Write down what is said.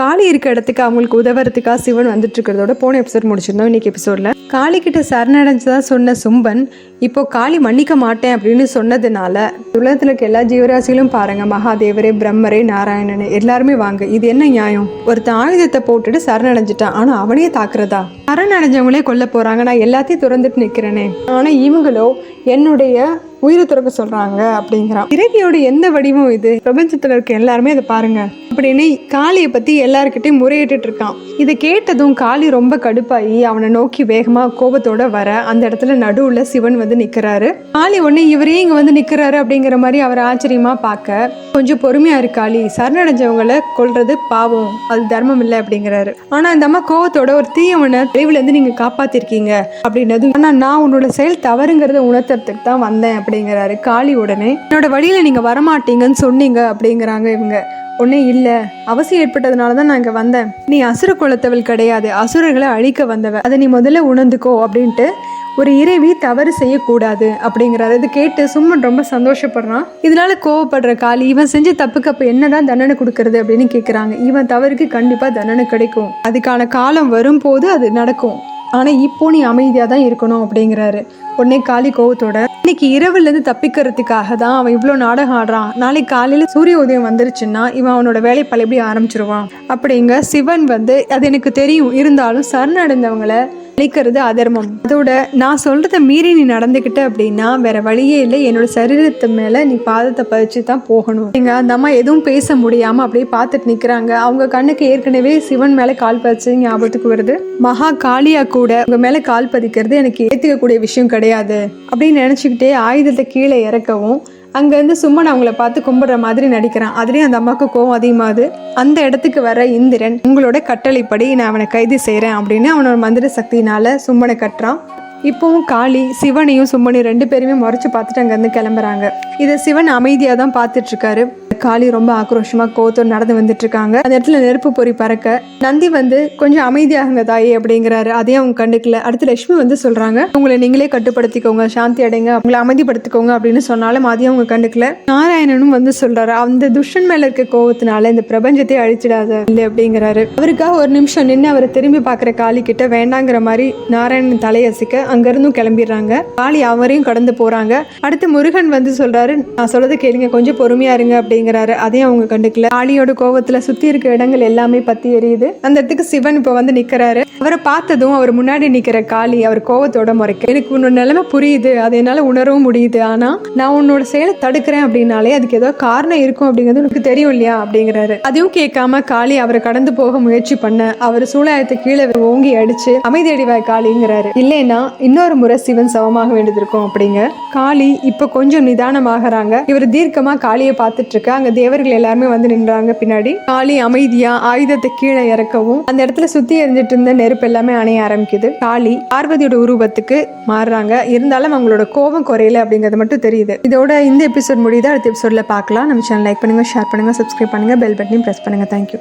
காளி இருக்க இடத்துக்கு அவங்களுக்கு உதவுறதுக்காக சிவன் வந்துட்டு இருக்கிறதோட போன எபிசோட் முடிச்சிருந்தோம். இன்னைக்கு எபிசோடில் காளி கிட்ட சரணடைஞ்சதா சொன்ன சும்பன் இப்போ காளி மன்னிக்க மாட்டேன் அப்படின்னு சொன்னதுனால உலகத்தில் இருக்க எல்லா ஜீவராசிகளும் பாருங்க மகாதேவரே பிரம்மரே நாராயணனே எல்லாருமே வாங்க. இது என்ன நியாயம்? ஒருத்தன் ஆயுதத்தை போட்டுட்டு சரணடைஞ்சிட்டான். ஆனால் அவனையே தாக்குறதா? சரணடைஞ்சவங்களே கொல்ல போறாங்க. நான் எல்லாத்தையும் திறந்துட்டு நிற்கிறேனே ஆனால் இவங்களோ என்னுடைய உயிரை திறக்க சொல்றாங்க அப்படிங்கிறான். இறைவியோட எந்த வடிவம் இது? பிரபஞ்சத்துல இருக்க எல்லாருமே அதை பாருங்க. அப்படின்னு காளியை பத்தி எல்லாருக்கிட்டையும் முறையிட்டு இருக்கான். இதை கேட்டதும் காளி ரொம்ப கடுப்பாயி அவனை நோக்கி வேகமா கோபத்தோட வர அந்த இடத்துல நடுவுல சிவன் வந்து நிக்கிறாரு. காளி உடனே இவரே இங்க வந்து நிக்கிறாரு அப்படிங்கிற மாதிரி அவர் ஆச்சரியமா பார்க்க. கொஞ்சம் பொறுமையாக இருக்காளி காளி. சரணடைஞ்சவங்களை கொல்றது பாவம். அது தர்மம் இல்லை அப்படிங்கிறாரு. ஆனால் இந்த அம்மா கோவத்தோட ஒரு தீயவனை தெளிவுலேருந்து நீங்கள் காப்பாற்றிருக்கீங்க அப்படின்னது ஆனால் நான் உன்னோட செயல் தவறுங்கிறத உணர்த்துறதுக்கு தான் வந்தேன் அப்படிங்கிறாரு காளி உடனே. என்னோட வழியில் நீங்கள் வரமாட்டீங்கன்னு சொன்னீங்க அப்படிங்கிறாங்க இவங்க. ஒன்றே இல்லை. அவசியம் ஏற்பட்டதுனால தான் நான் இங்கே வந்தேன். நீ அசுர குலத்தவள் கிடையாது. அசுரர்களை அழிக்க வந்தவ. அதை நீ முதல்ல உணர்ந்துக்கோ அப்படின்ட்டு ஒரு இறைவி தவறு செய்யக்கூடாது அப்படிங்கிறத இது கேட்டு சும்மன் ரொம்ப சந்தோஷப்படுறான். இதனால கோவப்படுற காளி இவன் செஞ்ச தப்புக்கு அப்போ என்னதான் தண்டனை கொடுக்கறது அப்படின்னு கேட்குறாங்க இவன் தவறுக்கு கண்டிப்பாக தண்டனை கிடைக்கும். அதுக்கான காலம் வரும்போது அது நடக்கும். ஆனால் இப்போ நீ அமைதியாக தான் இருக்கணும் அப்படிங்கிறாரு. உடனே காளி கோவத்தோட இன்னைக்கு இரவுலேருந்து தப்பிக்கிறதுக்காக தான் அவன் இவ்வளோ நாடகம் ஆடுறான். நாளைக்கு காலையில் சூரிய உதயம் வந்துருச்சுன்னா இவன் அவனோட வேலை எப்படி ஆரம்பிச்சிருவான்? அப்படிங்க சிவன் வந்து அது எனக்கு தெரியும். இருந்தாலும் சரணடைந்தவங்களை அழிக்கிறது அதர்மம். அதோட நான் சொல்றத மீறி நீ நடந்துக்கிட்ட அப்படின்னா வேற வழியே இல்லை. என்னோட சரீரத்து மேல நீ பாதத்தை பதிச்சு தான் போகணும். நீங்க அந்த அம்மா எதுவும் பேச முடியாம அப்படியே பார்த்துட்டு நிக்கிறாங்க. அவங்க கண்ணுக்கு ஏற்கனவே சிவன் மேல கால் பதிச்சு ஞாபகத்துக்கு வருது. மகா காளியா கூட உங்க மேல கால் பதிக்கிறது எனக்கு ஏத்துக்கக்கூடிய விஷயம் கிடையாது அப்படின்னு நினைச்சுக்கிட்டே ஆயுதத்தை கீழே இறக்கவும் அங்கேருந்து நான் அவங்கள பார்த்து கும்பிடுற மாதிரி நடிக்கிறான். அதுலேயும் அந்த அம்மாவுக்கு கோவம் அதிகமாகுது. அந்த இடத்துக்கு வர இந்திரன் உங்களோட கட்டளைப்படி நான் அவனை கைது செய்கிறேன் அப்படின்னு அவனோட மந்திர சக்தியினால சும்மனை கட்டுறான். இப்போவும் காளி சிவனையும் சும்மனையும் ரெண்டு பேருமே முறைச்சு பார்த்துட்டு அங்கேருந்து கிளம்புறாங்க. இதை சிவன் அமைதியாக தான் பார்த்துட்டு இருக்காரு காளி ரொம்ப ஆக்ரோஷமாக கோவத்தோடு நடந்து வந்துட்டு இருக்காங்க அந்த இடத்துல நெருப்பு பொறி பறக்க நந்தி வந்து கொஞ்சம் அமைதியாகுங்க தாயே அப்படிங்கிறாரு. அதையும் அவங்க கண்டுக்கல. அடுத்து லட்சுமி வந்து சொல்றாங்க உங்களை நீங்களே கட்டுப்படுத்திக்கோங்க சாந்தி அடைங்க உங்களை அமைதிப்படுத்திக்கோங்க அப்படின்னு சொன்னாலும் அதையும் அவங்க கண்டுக்கல. நாராயணனும் வந்து சொல்றாரு அந்த துஷ்டன் மேல இருக்க கோவத்தினால இந்த பிரபஞ்சத்தை அழிச்சிடாத இல்லை அப்படிங்கிறாரு. அவருக்காக ஒரு நிமிஷம் நின்று அவரை திரும்பி பார்க்குற காளி கிட்ட வேண்டாங்கிற மாதிரி நாராயணன் தலையசிக்க அங்கேருந்தும் கிளம்பிடுறாங்க. காளி அவரையும் கடந்து போகிறாங்க அடுத்து முருகன் வந்து சொல்கிறாரு நான் சொல்கிறது கேளுங்க கொஞ்சம் பொறுமையாக இருங்க அப்படிங்கிறாரு. அதையும் அவங்க கண்டுக்கல. காளியோட கோவத்தில் சுற்றி இருக்க இடங்கள் எல்லாமே பற்றி எரியுது. அந்த இடத்துக்கு சிவன் இப்போ வந்து நிற்கிறாரு அவரை பார்த்ததும் அவர் முன்னாடி நிற்கிற காளி அவர் கோவத்தோட முறைக்க எனக்கு உன்னோட நிலைமை புரியுது. அது என்னால் உணரவும் முடியுது. ஆனால் நான் உன்னோட செயலை தடுக்கிறேன் அப்படின்னாலே அதுக்கு ஏதோ காரணம் இருக்கும் அப்படிங்கிறது உனக்கு தெரியும் இல்லையா? அப்படிங்கிறாரு. அதையும் கேட்காம காளி அவரை கடந்து போக முயற்சி பண்ண அவர் சூழாயத்தை கீழே ஓங்கி அடிச்சு அமைதி அடிவாய் காளிங்கிறாரு. இல்லைன்னா இன்னொரு முறை சிவன் சமமாக வேண்டியது இருக்கும் அப்படிங்க. காளி இப்போ கொஞ்சம் நிதானமாகறாங்க. இவர் தீர்க்கமா காளியை பார்த்துட்டு இருக்க. அங்க தேவர்கள் எல்லாருமே வந்து நின்றாங்க பின்னாடி. காளி அமைதியா ஆயுதத்தை கீழே இறக்கவும் அந்த இடத்துல சுத்தி எரிஞ்சிட்டு இருந்த நெருப்பு எல்லாமே அணைய ஆரம்பிக்குது. காளி பார்வதியோட உருவத்துக்கு மாறுறாங்க. இருந்தாலும் அவங்களோட கோபம் குறையல அப்படிங்கிறது மட்டும் தெரியுது. இதோட இந்த எபிசோட் முடியுது? அடுத்த எபிசோட்ல பார்க்கலாம். நம்ம சேனல் லைக் பண்ணுங்க ஷேர் பண்ணுங்க சப்ஸ்கிரைப் பண்ணுங்க பெல் பட்டனையும் ப்ரெஸ் பண்ணுங்க. Thank you